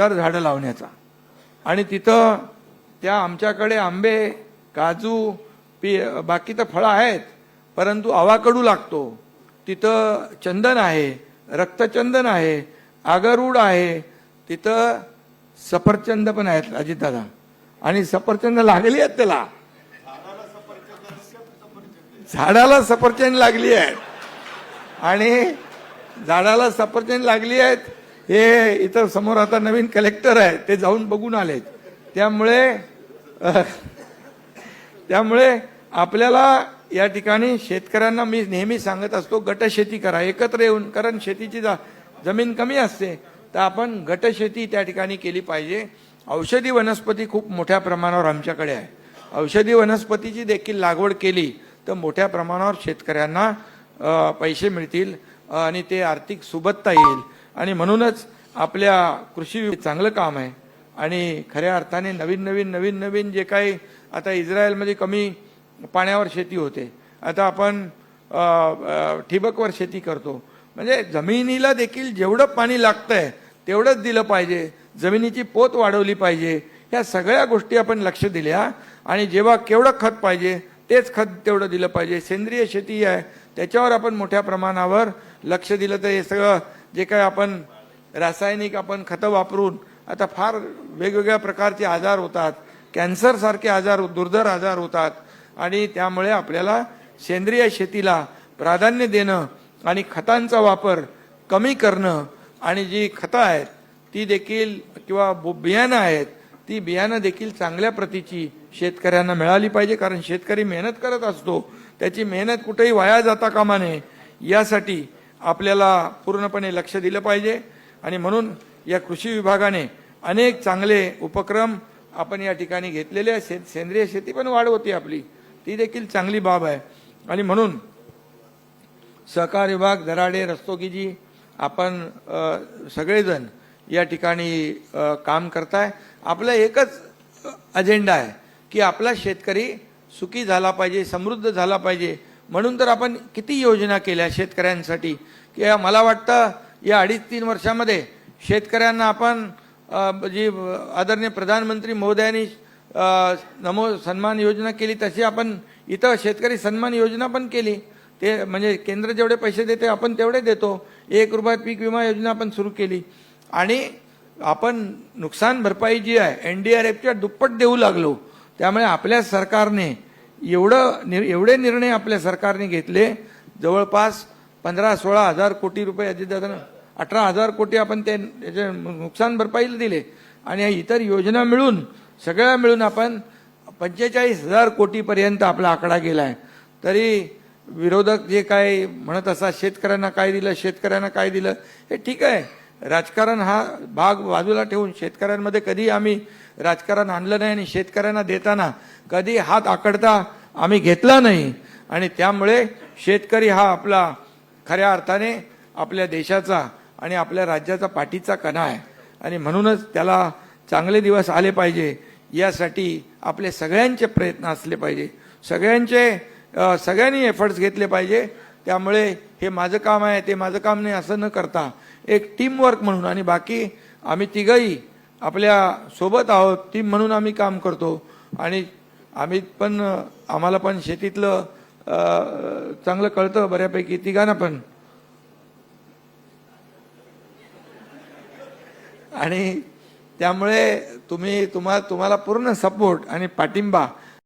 हजार झाडं लावण्याचा. आणि तिथं त्या आमच्याकडे आंबे काजू पी बाकी तर फळं आहेत परंतु आवाकडू लागतो. तिथं चंदन आहे रक्तचंदन आहे आगरूड आहे तिथं सफरचंद पण आहेत अजितदादा. आणि सफरचंद लागली आहेत त्याला. झाडाला सफरचंद लागली आहेत. आणि झाडाला सफरचंद लागली आहेत हे इथं समोर आता नवीन कलेक्टर आहे ते जाऊन बघून आले त्यामुळे त्यामुळे आपल्याला या ठिकाणी शेतकऱ्यांना मी नेहमी सांगत असतो गटशेती करा एकत्र येऊन कारण शेतीची जा जमीन कमी असते तर आपण गटशेती त्या ठिकाणी केली पाहिजे. औषधी वनस्पती खूप मोठ्या प्रमाणावर आमच्याकडे आहे. औषधी वनस्पतीची देखील लागवड केली तर मोठ्या प्रमाणावर शेतकऱ्यांना पैसे मिळतील आणि ते आर्थिक सुबत्ता येईल. आणि म्हणूनच आपल्या कृषी चांगलं काम आहे. आणि खऱ्या अर्थाने नवीन नवीन नवीन नवीन जे काही आता इस्रायलमध्ये कमी पाण्यावर शेती होते. आता आपण ठिबकवर शेती करतो. म्हणजे जमिनीला देखील जेवढं पाणी लागतंय तेवढंच दिलं पाहिजे. जमिनीची पोत वाढवली पाहिजे. ह्या सगळ्या गोष्टी आपण लक्ष दिल्या. आणि जेव्हा केवढं खत पाहिजे तेच खत तेवढं दिलं पाहिजे. सेंद्रिय शेती आहे. त्याच्यावर आपण मोठ्या प्रमाणावर लक्ष दिलं तर हे सगळं जे काय आपण रासायनिक आपण खतं वापरून आता फार वेगवेगळ्या प्रकारचे आजार होतात कॅन्सरसारखे आजार दुर्धर आजार होतात आणि त्यामुळे आपल्याला सेंद्रिय शेतीला प्राधान्य देणं आणि खतांचा वापर कमी करणं आणि जी खतं आहेत ती देखील किंवा बो- बियाणं आहेत ती बियाणं देखील चांगल्या प्रतीची शेतकऱ्यांना मिळाली पाहिजे. कारण शेतकरी मेहनत करत असतो त्याची मेहनत कुठेही वाया जाता कामा नये. यासाठी आपल्याला पूर्णपणे लक्ष दिलं पाहिजे. आणि म्हणून या कृषी विभागाने अनेक चांगले उपक्रम आपण या ठिकाणी घेतलेले आहे से- सेंद्रिय शेती पण वाढ होती आपली. ती देखील चांगली बाब आहे. आणि म्हणून सहकार विभाग दराडे रस्तोगीजी आपण सगळेजण या ठिकाणी काम करताय. आपलं एकच अजेंडा आहे की आपला शेतकरी सुखी झाला पाहिजे समृद्ध झाला पाहिजे. म्हणून तर आपण किती योजना केल्या शेतकऱ्यांसाठी? की मला वाटतं या अडीच तीन वर्षामध्ये शेतकऱ्यांना आपण जी आदरणीय प्रधानमंत्री मोदयांनी नमो सन्मान योजना केली तशी आपण इथं शेतकरी सन्मान योजना पण केली. ते म्हणजे केंद्र जेवढे पैसे देते आपण तेवढे देतो. एक रुपयात पीक विमा योजना आपण सुरू केली. आणि आपण नुकसान भरपाई जी आहे एन डी आर एफच्या दुप्पट देऊ लागलो. त्यामुळे आपल्या सरकारने एवढं निर एवढे निर्णय आपल्या सरकारने घेतले जवळपास पंधरा सोळा हजार कोटी रुपये अजितदादा अठरा हजार कोटी आपण ते याचे नुकसान भरपाईला दिले. आणि इतर योजना मिळून सगळ्या मिळून आपण पंचेचाळीस हजार कोटीपर्यंत आपला आकडा गेला आहे तरी विरोधक जे काय म्हणत असतात शेतकऱ्यांना काय दिलं शेतकऱ्यांना काय दिलं हे ठीक आहे. राजकारण हा भाग बाजूला ठेवून शेतकऱ्यांमध्ये कधी आम्ही राजकारण आणलं नाही आणि शेतकऱ्यांना देताना कधी हात आकडता आम्ही घेतला नाही. आणि त्यामुळे शेतकरी हा आपला खऱ्या अर्थाने आपल्या देशाचा आणि आपल्या राज्याचा पाठीचा कणा आहे. आणि म्हणूनच त्याला चांगले दिवस आले पाहिजे. यासाठी आपले सगळ्यांचे प्रयत्न असले पाहिजे. सगळ्यांचे सगळ्यांनी एफर्ट्स घेतले पाहिजे. त्यामुळे हे माझं काम आहे ते माझं काम नाही असं न करता एक टीमवर्क म्हणून आणि बाकी आम्ही तिघही आपल्यासोबत आहोत ती म्हणून आम्ही काम करतो. आणि आम्ही पण आम्हाला पण शेतीतलं चांगलं कळतं बऱ्यापैकी. तिघांना पण. आणि त्यामुळे तुम्ही तुम्हा तुम्हाला पूर्ण सपोर्ट आणि पाठिंबा